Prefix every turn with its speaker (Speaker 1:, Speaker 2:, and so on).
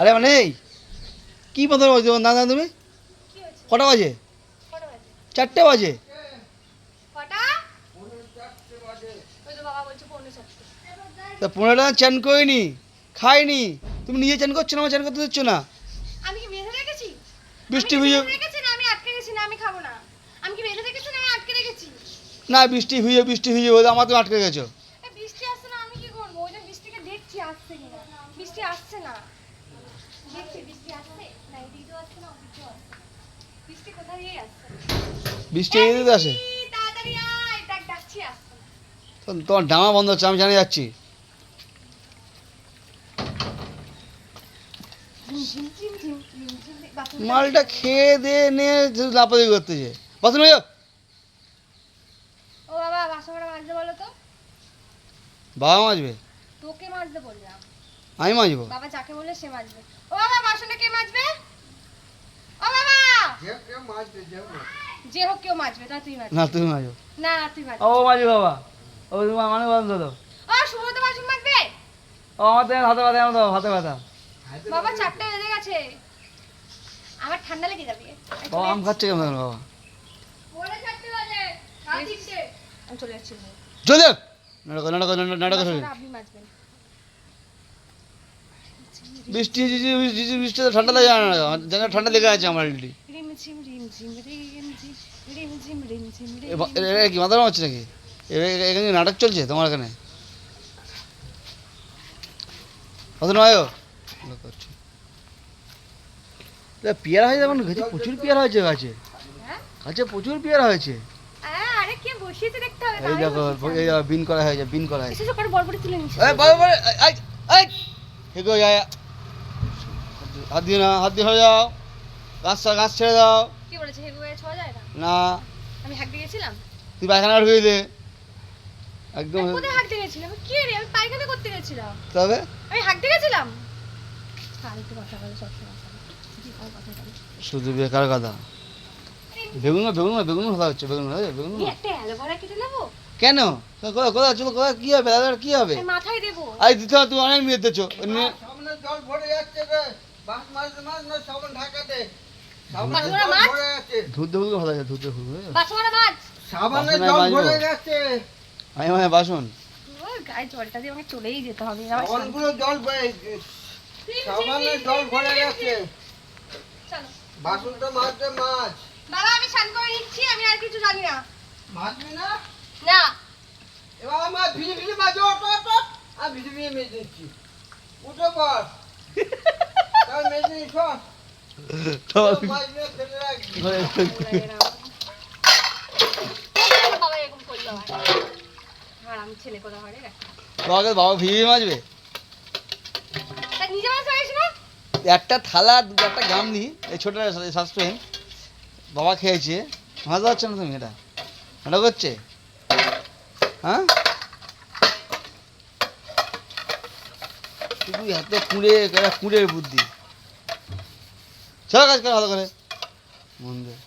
Speaker 1: আরে মানে এই কী মতো না না তুমি? কটা বাজে? চারটে বাজে?
Speaker 2: তো
Speaker 1: তা পনেরোটা চান করিনি খাইনি। তুমি নিজে চান করছ না আমার চান করতে দিচ্ছ না?
Speaker 2: আমি কি বেঁধে রেখেছি?
Speaker 1: বৃষ্টি ভিজে
Speaker 2: আমি আটকে গেছি না আমি খাব না? আমি কি বেঁধে রেখেছি না আটকে রেখেছি?
Speaker 1: না বৃষ্টি ভিজে বৃষ্টি ভিজে বলে আমার তুমি আটকে গেছো।
Speaker 2: বৃষ্টি আসছে না আমি কি করব? ওই বৃষ্টিকে দেখছি আসছে কিনা? বৃষ্টি আসছে না। বৃষ্টি
Speaker 1: এদিকে আসে। তোমার ডামা বন্ধ হচ্ছে আমি জানি যাচ্ছি। মালটা খেয়ে দিয়ে নিয়ে লাপাদি করতেছে। বাসন হয়ে
Speaker 2: ও বাবা বাসনটা মাজতে বলো তো?
Speaker 1: বাবা মাজবে?
Speaker 2: তোকে মাজতে বললাম।
Speaker 1: আমি মাজবো।
Speaker 2: বাবা যাকে বলে সে মাজবে। ও বাবা বাসনটা কে মাজবে? ও বাবা! যে হোক কেউ মাজবে। তা তুই মাজবে
Speaker 1: না তুমি মাজবো।
Speaker 2: না না তুই মাজবে।
Speaker 1: ও মাজবে বাবা ও তোমার মানে বন্ধ তো
Speaker 2: ও সুব্রত বাসন মাজবে?
Speaker 1: ও আমার তো হাতে ব্যথা আমার হাতে ব্যথা।
Speaker 2: বাবা চারটে বেজে গেছে। আমার ঠান্ডা লেগে যাবে।
Speaker 1: ও আম খাচ্ছে কেমন বাবা?
Speaker 2: পরে চারটে বাজে আমি চলে যাচ্ছি।
Speaker 1: চলে নাটক নাটক নাটক
Speaker 2: বাসনটা আপনি মাজবেন।
Speaker 1: বৃষ্টি ঝিঝি বৃষ্টি তো ঠান্ডা লাগে না। জায়গা ঠান্ডা লেগে আছে আমার অলরেডি এটা কি মাথা হচ্ছে নাকি? এখানে নাটক চলছে তোমার এখানে? কত নয় পেয়ারা হয়েছে এখন গাছে প্রচুর পেয়ারা হয়েছে গাছে।
Speaker 2: হ্যাঁ?
Speaker 1: গাছে প্রচুর পেয়ারা হয়েছে। এই দেখো। এই বিন করা হয়েছে বিন করা হয়েছে।
Speaker 2: সকালে বরবটি তুলে নিস
Speaker 1: এই বাবা বাবা এই এই হেগো যায় হাত দিও না হাত দিয়ে হয়ে যাও। গাছ ছা- গাছ ছেড়ে দাও।
Speaker 2: কি বলেছে হেগু হয়ে ছোঁয়া যায় না? আমি
Speaker 1: তুই পায়খানা ঢুকিয়ে দে একদম
Speaker 2: কোথায় কি রে? আমি পায়খানা করতে গেছিলাম।
Speaker 1: তবে?
Speaker 2: আমি ফালতু কথা বলে কথা।
Speaker 1: শুধু বেকার কথা। বেগুন বেগুন বেগুন কথা হচ্ছে বেগুন বেগুন
Speaker 2: একটা অ্যালোভেরা কেটে নেব?
Speaker 1: কেন? চলো কোথায় কি হবে? কি হবে?
Speaker 2: মাথায় দেবো।
Speaker 1: আই দিতে তুমি অনেক মেয়ে দিতেছো।
Speaker 3: সামনে জল ভরে যাচ্ছে রে। বাস না সাবান ঢাকাতে।
Speaker 2: মাছ?
Speaker 1: ধুতে ফুলকে ভালো আছে ধুতে ফুলকে
Speaker 2: বাসমারা মাছ।
Speaker 3: সাবানে জল ভরে যাচ্ছে
Speaker 1: আমি মানে বাসন।
Speaker 2: ও গায়ে জলটা দিয়ে আমাকে চলেই যেতে হবে আমার
Speaker 3: জল সাবানে জল ভরে যাচ্ছে
Speaker 2: চলো।
Speaker 3: বাসনটা মারতে মাছ
Speaker 2: বাবা আমি স্নান করে নিচ্ছি আমি আর কিছু জানি না।
Speaker 3: না? এবার আমার ভিজে ভিজে মাছ ওট ওট আমি ভিজে ভিজে মেজে দিচ্ছি। উঠে পর তার মেজে নিস মাছ নিয়ে ফেলে রাখবি
Speaker 2: বাবা এরকম করল আর আমি ছেলে কোথা ঘরে রাখি
Speaker 1: তোমাকে বাবা ভিজে মাজবে
Speaker 2: তা নিজে মাছ পারিস না
Speaker 1: একটা থালা একটা গামনি এই ছোট সাসপেন বাবা খেয়েছে। মজা হচ্ছে না তুমি এটা? এটা করছে? হ্যাঁ? তুই এত কুঁড়ে একটা কুঁড়ে বুদ্ধি। চলো কাজ করে ভালো করে। মন দিয়ে